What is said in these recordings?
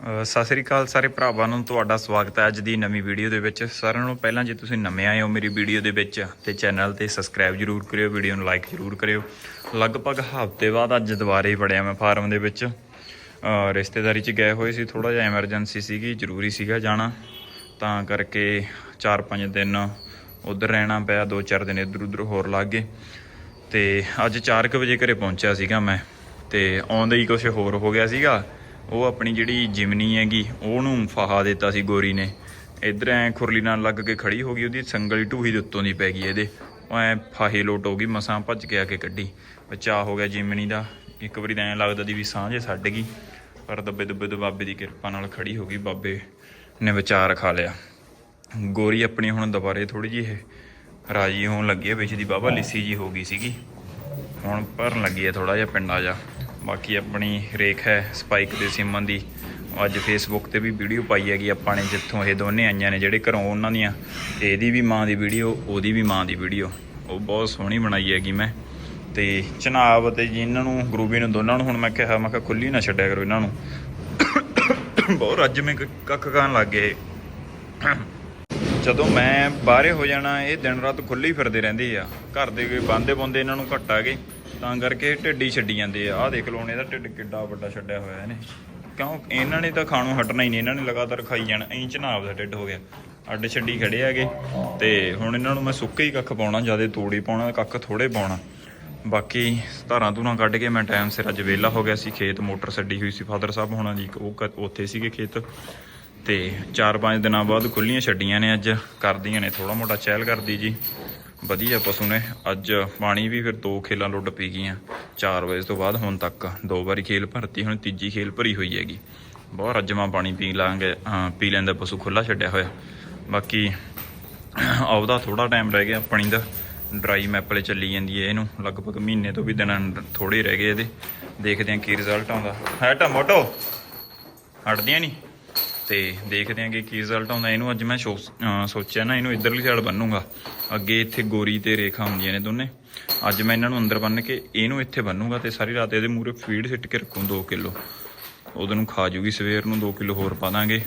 ਸਤਿ ਸ੍ਰੀ ਅਕਾਲ ਸਾਰੇ ਭਰਾਵਾਂ ਨੂੰ, ਤੁਹਾਡਾ ਸਵਾਗਤ ਹੈ ਅੱਜ ਦੀ ਨਵੀਂ ਵੀਡੀਓ ਦੇ ਵਿੱਚ। ਸਾਰਿਆਂ ਨੂੰ ਪਹਿਲਾਂ ਜੇ ਤੁਸੀਂ ਨਵੇਂ ਆਏ ਹੋ ਮੇਰੀ ਵੀਡੀਓ ਦੇ ਵਿੱਚ ਤੇ ਚੈਨਲ ਤੇ ਸਬਸਕ੍ਰਾਈਬ ਜਰੂਰ ਕਰਿਓ, ਵੀਡੀਓ ਨੂੰ ਲਾਈਕ ਜਰੂਰ ਕਰਿਓ। ਲਗਭਗ ਹਫ਼ਤੇ ਬਾਅਦ ਅੱਜ ਦੁਬਾਰੇ ਹੀ ਵੜਿਆ ਮੈਂ ਫਾਰਮ ਦੇ ਵਿੱਚ। ਰਿਸ਼ਤੇਦਾਰੀ 'ਚ ਗਏ ਹੋਏ ਸੀ ਥੋੜਾ ਜਿਹਾ ਐਮਰਜੈਂਸੀ ਸੀਗੀ, ਜ਼ਰੂਰੀ ਸੀਗਾ ਜਾਣਾ। ਤਾਂ ਕਰਕੇ 4-5 ਦਿਨ ਉਧਰ ਰਹਿਣਾ ਪਿਆ 2-4 ਦਿਨ ਇੱਧਰ ਉੱਧਰ ਹੋਰ ਲੱਗ ਗਏ। ਤੇ ਅੱਜ 4:00 ਵਜੇ ਘਰੇ ਪਹੁੰਚਿਆ ਸੀਗਾ ਮੈਂ। ਤੇ ਆਉਂਦੇ ਹੀ ਕੁਝ ਹੋਰ ਹੋ ਗਿਆ ਸੀਗਾ। ਉਹ ਆਪਣੀ ਜਿਹੜੀ ਜਿਮਨੀ ਹੈਗੀ ਉਹਨੂੰ ਫਾਹਾ ਦਿੱਤਾ ਸੀ ਗੋਰੀ ਨੇ। ਇਧਰ ਐ ਖੁਰਲੀ ਨਾਲ ਲੱਗ ਕੇ ਖੜੀ ਹੋ ਗਈ ਉਹਦੀ ਸੰਗਲੀ ਢੂਹੀ ਦੇ ਉੱਤੋਂ ਦੀ ਪੈ ਗਈ ਇਹਦੇ। ਉਹ ਐ ਫਾਹੇ ਲੋਟ ਹੋ ਗਈ ਮਸਾਂ ਭੱਜ ਕੇ ਆ ਕੇ ਕੱਢੀ। ਬਚਾ ਹੋ ਗਿਆ ਜਿਮਨੀ ਦਾ। ਇੱਕ ਵਾਰੀ ਤਾਂ ਐਂ ਲੱਗਦਾ ਦੀ ਵੀ ਸਾਂਝੇ ਛੱਡ ਗਈ ਪਰ ਦੱਬੇ ਦੱਬੇ ਤੋਂ ਬਾਬੇ ਦੀ ਕਿਰਪਾ ਨਾਲ ਖੜੀ ਹੋ ਗਈ ਬਾਬੇ ਨੇ ਵਿਚਾਰ ਖਾ ਲਿਆ। ਗੋਰੀ ਆਪਣੀ ਹੁਣ ਦੁਬਾਰੇ ਥੋੜੀ ਜਿਹੀ ਇਹ ਰਾਜੀ ਹੋਣ ਲੱਗੀ ਹੈ ਵਿੱਚ ਦੀ ਬਾਬਾ ਲਿੱਸੀ ਜੀ ਹੋ ਗਈ ਸੀਗੀ। ਹੁਣ ਭਰਨ ਲੱਗੀ ਹੈ ਥੋੜਾ ਜਿਹਾ ਪਿੰਡਾ ਜਾ। ਬਾਕੀ ਆਪਣੀ ਰੇਖ ਹੈ ਸਪਾਈਕ ਦੇ ਸਿਮਨ ਦੀ। ਅੱਜ ਫੇਸਬੁੱਕ ਤੇ ਵੀ ਵੀਡੀਓ ਪਾਈ ਹੈਗੀ ਆਪਾਂ ਨੇ, ਜਿੱਥੋਂ ਇਹ ਦੋਨੇ ਆਈਆਂ ਨੇ ਜਿਹੜੇ ਘਰੋਂ ਉਹਨਾਂ ਦੀਆਂ। ਤੇ ਇਹਦੀ ਵੀ ਮਾਂ ਦੀ ਵੀਡੀਓ, ਉਹਦੀ ਵੀ ਮਾਂ ਦੀ ਵੀਡੀਓ। ਉਹ ਬਹੁਤ ਸੋਹਣੀ ਬਣਾਈ ਹੈਗੀ ਮੈਂ। ਤੇ ਚਨਾਬ ਤੇ ਜੀ ਇਹਨਾਂ ਨੂੰ, ਗਰੂਬੀ ਨੂੰ, ਦੋਨਾਂ ਨੂੰ ਹੁਣ ਮੈਂ ਕਿਹਾ ਮੈਂ ਕਿਹਾ ਖੁੱਲੀ ਨਾ ਛੱਡਿਆ ਕਰੋ ਇਹਨਾਂ ਨੂੰ। ਬਹੁਤ ਰੱਜ ਮੇ ਕੱਖ ਖਾਣ ਲੱਗ ਗਏ ਜਦੋਂ ਮੈਂ ਬਾਹਰੇ ਹੋ ਜਾਣਾ, ਇਹ ਦਿਨ ਰਾਤ ਖੁੱਲੇ ਫਿਰਦੇ ਰਹਿੰਦੇ ਆ। ਘਰ ਦੇ ਕੋਈ ਬੰਦੇ ਬੰਦੇ ਇਹਨਾਂ ਨੂੰ ਘੱਟ ਆ ਗਏ। ਤਾਂ ਕਰਕੇ ਢਿੱਡੀ ਛੱਡੀ ਜਾਂਦੇ ਆ। ਆਹ ਦੇਖ ਲਓ, ਹੁਣ ਇਹਦਾ ਢਿੱਡ ਕਿੱਡਾ ਵੱਡਾ ਛੱਡਿਆ ਹੋਇਆ ਇਹਨੇ। ਕਿਉਂ? ਇਹਨਾਂ ਨੇ ਤਾਂ ਖਾਣੋਂ ਹਟਣਾ ਹੀ ਨਹੀਂ। ਇਹਨਾਂ ਨੇ ਲਗਾਤਾਰ ਖਾਈ ਜਾਣਾ। ਐਂ ਚਨਾਬ ਦਾ ਢਿੱਡ ਹੋ ਗਿਆ। ਅੱਡ ਛੱਡੀ ਖੜੇ ਹੈਗੇ। ਤੇ ਹੁਣ ਇਹਨਾਂ ਨੂੰ ਮੈਂ ਸੁੱਕੇ ਹੀ ਕੱਖ ਪਾਉਣਾ, ਜ਼ਿਆਦਾ ਤੋੜੀ ਪਾਉਣਾ, ਕੱਖ ਥੋੜੇ ਪਾਉਣਾ। ਬਾਕੀ ਧਾਰਾਂ ਧੂਰਾਂ ਕੱਢ ਕੇ ਮੈਂ ਟਾਈਮ ਸਿਰ ਅੱਜ ਵਿਹਲਾ ਹੋ ਗਿਆ ਸੀ। ਖੇਤ ਮੋਟਰ ਛੱਡੀ ਹੋਈ ਸੀ ਫਾਦਰ ਸਾਹਿਬ ਹੋਣਾ ਜੀ। ਉਹ ਕ- ਉੱਥੇ ਸੀਗੇ ਖੇਤ। ਤੇ 4-5 ਦਿਨਾਂ ਬਾਅਦ ਖੁੱਲੀਆਂ ਛੱਡੀਆਂ ਨੇ ਅੱਜ। ਕਰਦੀਆਂ ਨੇ ਥੋੜਾ ਮੋਟਾ ਚਹਿਲ ਕਰਦੀ ਜੀ। ਵਧੀਆ ਪਸ਼ੂ ਨੇ। ਅੱਜ ਪਾਣੀ ਵੀ ਫਿਰ ਦੋ ਖੇਲਾਂ ਲੁੱਟ ਪੀ ਗਈਆਂ। 4 ਵਜੇ ਤੋਂ ਬਾਅਦ ਹੁਣ ਤੱਕ ਦੋ ਵਾਰੀ ਖੇਲ ਭਰਤੀ, ਹੁਣ ਤੀਜੀ ਖੇਲ ਭਰੀ ਹੋਈ ਹੈਗੀ। ਬਹੁਤ ਰੱਜਵਾਂ ਪਾਣੀ ਪੀ ਲਾਂਗੇ ਪੀ ਲੈਂਦਾ ਪਸ਼ੂ ਖੁੱਲਾ ਛੱਡਿਆ ਹੋਇਆ। ਬਾਕੀ ਆਉਦਾ ਥੋੜਾ ਟਾਈਮ ਰਹਿ ਗਿਆ ਪਾਣੀ ਦਾ ਡਰਾਈ ਮੈਪਲੇ ਚੱਲੀ ਜਾਂਦੀ ਹੈ ਇਹਨੂੰ। ਲਗਭਗ ਮਹੀਨੇ ਤੋਂ ਵੀ ਦਿਨ ਥੋੜੇ ਰਹਿ ਗਏ ਇਹਦੇ। ਦੇਖਦੇ ਹਾਂ ਕੀ ਰਿਜ਼ਲਟ ਆਉਂਦਾ। ਹੈ ਟਮੋਟੋ? ਹਟਦੀਆਂ ਨਹੀਂ? ਤੇ ਦੇਖਦੇ ਹਾਂ ਕਿ ਕੀ ਰਿਜ਼ਲਟ ਆਉਂਦਾ। ਇਹਨੂੰ ਅੱਜ ਮੈਂ ਸੋ- ਸੋਚਿਆ ਨਾ, ਇਹਨੂੰ ਇਧਰਲੀ ਸਾਈਡ ਬੰਨੂਗਾ। ਅੱਗੇ ਇੱਥੇ ਗੋਰੀ ਤੇ ਰੇਖਾ ਹੁੰਦੀਆਂ ਨੇ ਦੋਨੇ। ਅੱਜ ਮੈਂ ਇਹਨਾਂ ਨੂੰ ਅੰਦਰ ਬੰਨ ਕੇ ਇਹਨੂੰ ਇੱਥੇ ਬੰਨੂਗਾ ਤੇ ਸਾਰੀ ਰਾਤ ਇਹਦੇ ਮੂਰੇ ਫੀਡ ਸਿੱਟ ਕੇ ਰੱਖੂ 2 ਕਿਲੋ। ਉਹਦੇ ਨੂੰ ਖਾ ਜੂਗੀ ਸਵੇਰ ਨੂੰ 2 ਕਿਲੋ ਹੋਰ ਪਾ ਦਾਂਗੇ।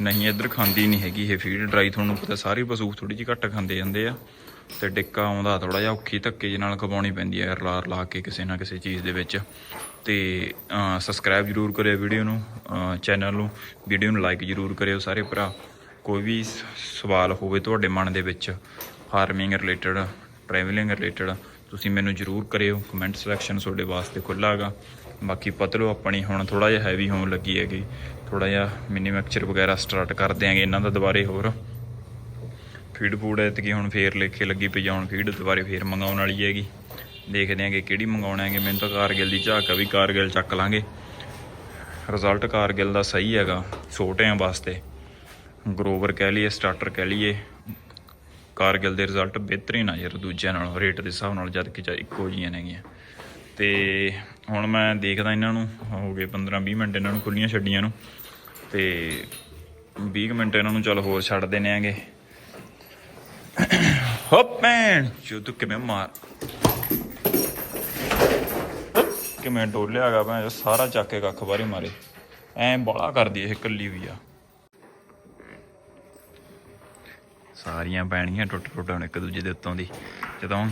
ਨਹੀਂ, ਇੱਧਰ ਖਾਂਦੀ ਨਹੀਂ ਹੈਗੀ ਇਹ ਫੀਡ। ਡਰਾਈ ਤੁਹਾਨੂੰ ਪਤਾ ਸਾਰੇ ਪਸ਼ੂ ਥੋੜੀ ਜਿਹੀ ਘੱਟ ਖਾਂਦੇ ਜਾਂਦੇ ਆ। ਤੇ ਡਿੱਕਾ ਆਉਂਦਾ ਥੋੜਾ ਜਿਹਾ, ਔਖੀ ਧੱਕੇ ਜਿਹੇ ਨਾਲ ਖਵਾਉਣੀ ਪੈਂਦੀ ਹੈ ਰਲਾ ਰਲਾ ਕੇ ਕਿਸੇ ਨਾ ਕਿਸੇ ਚੀਜ਼ ਦੇ ਵਿੱਚ। ਤੇ ਸਬਸਕ੍ਰਾਈਬ ਜਰੂਰ ਕਰਿਓ ਵੀਡੀਓ ਨੂੰ ਚੈਨਲ ਨੂੰ। ਵੀਡੀਓ ਨੂੰ ਲਾਈਕ ਜਰੂਰ ਕਰਿਓ ਸਾਰੇ ਭਰਾ। ਕੋਈ ਵੀ ਸਵਾਲ ਹੋਵੇ ਤੁਹਾਡੇ ਮਨ ਦੇ ਵਿੱਚ ਫਾਰਮਿੰਗ ਰਿਲੇਟਡ ਟਰੈਵਲਿੰਗ ਰਿਲੇਟਡ ਤੁਸੀਂ ਮੈਨੂੰ ਜਰੂਰ ਕਰਿਓ। ਕਮੈਂਟ ਸੈਕਸ਼ਨ ਤੁਹਾਡੇ ਵਾਸਤੇ ਖੁੱਲ੍ਹਾ ਹੈਗਾ। ਬਾਕੀ ਪਤਲੋ ਆਪਣੀ ਹੁਣ ਥੋੜਾ ਜਿਹਾ ਹੈਵੀ ਹੋਣ ਲੱਗੀ ਹੈਗੀ। ਥੋੜਾ ਜਿਹਾ ਮੈਨੂਫੈਕਚਰ ਵਗੈਰਾ ਸਟਾਰਟ ਕਰ ਦਿਆਂਗੇ ਇਹਨਾਂ ਦਾ ਦੁਬਾਰੇ ਹੋਰ। ਫੀਡ ਫੂਡ ਐਤਕੀ ਹੁਣ ਫੇਰ ਲੇਖੇ ਲੱਗੀ ਪਈ ਜਾਣ ਫੀਡ ਦੁਬਾਰੇ ਫੇਰ ਮੰਗਾਉਣ ਵਾਲੀ ਹੈਗੀ। ਦੇਖਦੇ ਆਂਗੇ ਕਿਹੜੀ ਮੰਗਾਉਣਾ ਹੈਗੇ ਮੈਨੂੰ ਤਾਂ ਕਾਰਗਿਲ ਦੀ ਝਾਕ ਆ, ਵੀ ਕਾਰਗਿਲ ਚੱਕ ਲਾਂਗੇ। ਰਿਜ਼ਲਟ ਕਾਰਗਿਲ ਦਾ ਸਹੀ ਹੈਗਾ। ਛੋਟਿਆਂ ਵਾਸਤੇ ਗਰੋਵਰ ਕਹਿ ਲਈਏ ਸਟਾਰਟਰ ਕਹਿ ਲਈਏ। ਕਾਰਗਿਲ ਦੇ ਰਿਜ਼ਲਟ ਬਿਹਤਰੀਨ ਆ ਯਾਰ, ਦੂਜਿਆਂ ਨਾਲੋਂ। ਰੇਟ ਦੇ ਹਿਸਾਬ ਨਾਲ ਜਦ ਕਿ ਚਾ ਇੱਕੋ ਜੀਆਂ ਨੇਗੀਆਂ। ਤੇ ਹੁਣ ਮੈਂ ਦੇਖਦਾ ਇਹਨਾਂ ਨੂੰ, ਹੋ ਗਏ 15 20 ਮਿੰਟ ਇਹਨਾਂ ਨੂੰ ਖੁੱਲੀਆਂ ਛੱਡੀਆਂ ਨੂੰ। ਤੇ 20 ਕੁ ਮਿੰਟ ਇਹਨਾਂ ਨੂੰ ਚੱਲ ਹੋਰ ਛੱਡ ਦੇਣੇ ਆਂਗੇ ਹop man ਜੋ ਤੂੰ ਕਿਵੇਂ ਮਾਰ ਕਿਵੇਂ ਡੋਲਿਆਗਾ ਮੈਂ ਸਾਰਾ ਚੱਕ ਕੇ ਕੱਖ ਬਾਰੇ ਮਾਰੇ। ਐਂ ਬੜਾ ਕਰਦੀ ਇਹ ਕੱਲੀ ਵੀ ਆ। ਸਾਰੀਆਂ ਪੈਣੀਆਂ ਟੁੱਟ ਟੁੱਟ ਹੁਣ ਇੱਕ ਦੂਜੇ ਦੇ ਉੱਤੋਂ ਦੀ। ਜਦੋਂ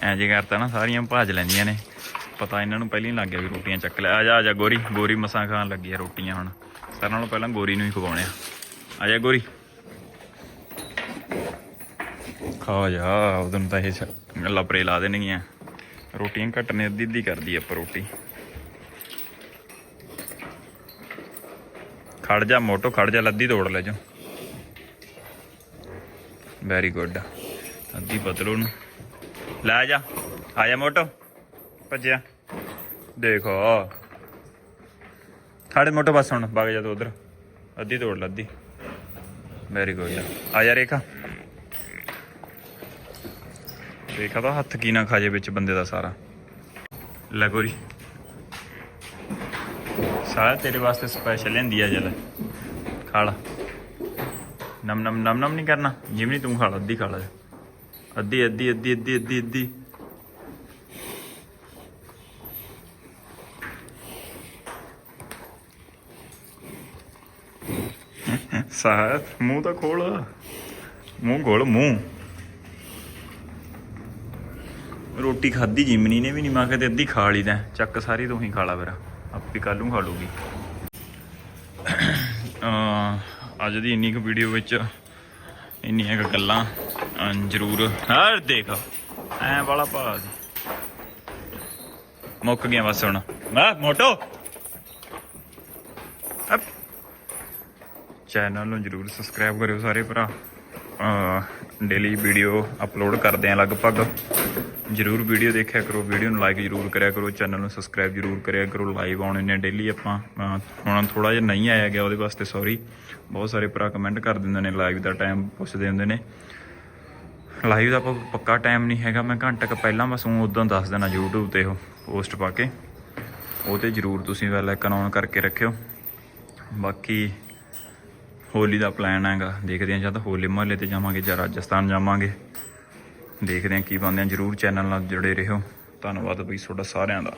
ਐਂ ਜੇ ਕਰਤਾ ਨਾ, ਸਾਰੀਆਂ ਭਾਜ ਲੈਂਦੀਆਂ ਨੇ। ਪਤਾ ਇਹਨਾਂ ਨੂੰ ਪਹਿਲਾਂ ਹੀ ਲੱਗ ਗਿਆ ਵੀ ਰੋਟੀਆਂ ਚੱਕ ਲੈ। ਆ ਜਾ ਆ ਜਾ ਗੋਰੀ ਗੋਰੀ ਮਸਾਂ ਖਾਣ ਲੱਗੀ ਆ ਰੋਟੀਆਂ ਹੁਣ। ਸਾਰਿਆਂ ਨਾਲੋਂ ਪਹਿਲਾਂ ਗੋਰੀ ਨੂੰ ਹੀ ਖਵਾਉਣੇ ਆ। ਆ ਜਾ ਗੋਰੀ। ਖਾ ਜਾ, ਉਦੋਂ ਤਾਂ ਇਹ ਸ- ਲਾ ਦੇਣਗੀਆਂ। ਰੋਟੀਆਂ ਘੱਟ ਨੇ ਅੱਧੀ ਅੱਧੀ ਕਰਦੀ ਆਪਾਂ ਰੋਟੀ। ਖੜ ਜਾ ਮੋਟੋ, ਖੜ ਜਾ ਲੱਦੀ ਤੋੜ ਲੈ ਜੋ। ਵੈਰੀ ਗੁੱਡ ਅੱਧੀ ਬਦਲੋ ਨੂੰ। ਲੈ ਜਾ, ਆ ਜਾ ਮੋਟੋ, ਭੱਜਿਆ। ਦੇਖੋ। ਖੜੇ ਮੋਟੋ ਬਸ ਹੁਣ, ਵਗ ਜਾ ਤੂੰ ਉਧਰ। ਅੱਧੀ ਤੋੜ ਲੱਦੀ। ਵੈਰੀ ਗੁੱਡ ਆ ਜਾ ਰੇਖਾ। ਰੇਖਾ ਤਾਂ ਹੱਥ ਕੀ ਨਾ ਖਾ ਜੇ ਵਿੱਚ ਬੰਦੇ ਦਾ ਸਾਰਾ। ਲੈ ਗੋਰੀ। ਸਾਰਾ ਤੇਰੇ ਵਾਸਤੇ ਸਪੈਸ਼ਲ ਲੈਂਦੀ ਆ ਜਲ। ਖਾ ਲਾ। ਨਮ ਨਮ ਨਮ ਨਮ ਨਹੀਂ ਕਰਨਾ। ਜਿਵੇਂ ਤੂੰ ਖਾ ਲਾ, ਅੱਧੀ ਖਾ ਲਾ। ਅੱਧੀ ਅੱਧੀ ਅੱਧੀ ਅੱਧੀ ਅੱਧੀ ਅੱਧੀ। ਸਾਹ ਮੂੰਹ ਤਾਂ ਖੋਲ। ਮੂੰਹ ਖੋਲ, ਮੂੰਹ। ਰੋਟੀ ਖਾਧੀ ਜਿਮਨੀ ਨੇ ਵੀ ਨਹੀਂ ਮੈਂ ਕਿਹਾ ਤੇ ਅੱਧੀ ਖਾ ਲਈ ਤੈਂ। ਚੱਕ ਸਾਰੀ ਤੂੰ ਹੀ ਖਾ ਲਾ ਫਿਰ। ਆਪੇ ਕੱਲ ਨੂੰ ਖਾ ਲੂਗੀ। ਅੱਜ ਦੀ ਇੰਨੀ ਕੁ ਵੀਡੀਓ ਵਿੱਚ ਇੰਨੀਆਂ ਕੁ ਗੱਲਾਂ ਜ਼ਰੂਰ। ਹਰ ਦੇਖ, ਐ ਵਾਲਾ ਪਾ ਮੁੱਕ ਗਿਆ ਬਸ ਹੁਣ। ਮੈਂ ਮੋਟੋ। ਚੈਨਲ ਨੂੰ ਜਰੂਰ ਸਬਸਕ੍ਰਾਈਬ ਕਰਿਓ ਸਾਰੇ ਭਰਾ। ਡੇਲੀ ਵੀਡੀਓ ਅਪਲੋਡ ਕਰਦੇ ਆ ਲਗਭਗ। ਜਰੂਰ ਵੀਡੀਓ ਦੇਖਿਆ ਕਰੋ, ਵੀਡੀਓ ਨੂੰ ਲਾਈਕ ਜਰੂਰ ਕਰਿਆ ਕਰੋ ਚੈਨਲ ਨੂੰ ਸਬਸਕ੍ਰਾਈਬ ਜਰੂਰ ਕਰਿਆ ਕਰੋ ਲਾਈਵ ਆਉਣੇ ਨੇ ਡੇਲੀ ਆਪਾਂ ਹੁਣ ਥੋੜਾ ਜਿਹਾ ਨਹੀਂ ਆਇਆ ਗਿਆ ਉਹਦੇ ਵਾਸਤੇ ਸੌਰੀ ਬਹੁਤ ਸਾਰੇ ਭਰਾ ਕਮੈਂਟ ਕਰ ਦਿੰਦੇ ਨੇ ਲਾਈਵ ਦਾ ਟਾਈਮ ਪੁੱਛਦੇ ਹੁੰਦੇ ਨੇ। ਲਾਈਵ ਦਾ ਆਪਾਂ ਪੱਕਾ ਟਾਈਮ ਨਹੀਂ ਹੈਗਾ, ਮੈਂ ਘੰਟਾ ਕੁ ਪਹਿਲਾਂ ਬਸ ਉਹ ਉਦੋਂ ਦੱਸ ਦੇਣਾ YouTube ਤੇ ਉਹ ਪੋਸਟ ਪਾ ਕੇ। ਉਹ ਤੇ ਜਰੂਰ ਤੁਸੀਂ ਵੈਲ ਆਈਕਨ ਔਨ ਕਰਕੇ ਰੱਖਿਓ। ਬਾਕੀ ਹੋਲੀ ਦਾ ਪਲਾਨ ਹੈਗਾ, ਦੇਖਦੇ ਹਾਂ ਤਾਂ ਹੋਲੇ ਮਹੱਲੇ ਤੇ ਜਾਵਾਂਗੇ ਜਾਂ ਰਾਜਸਥਾਨ ਜਾਵਾਂਗੇ। ਦੇਖਦੇ ਹਾਂ ਕੀ ਬਣਦੇ ਆ। ਜਰੂਰ ਚੈਨਲ ਨਾਲ ਜੁੜੇ ਰਹੋ। ਧੰਨਵਾਦ ਬਈ ਤੁਹਾਡਾ ਸਾਰਿਆਂ ਦਾ।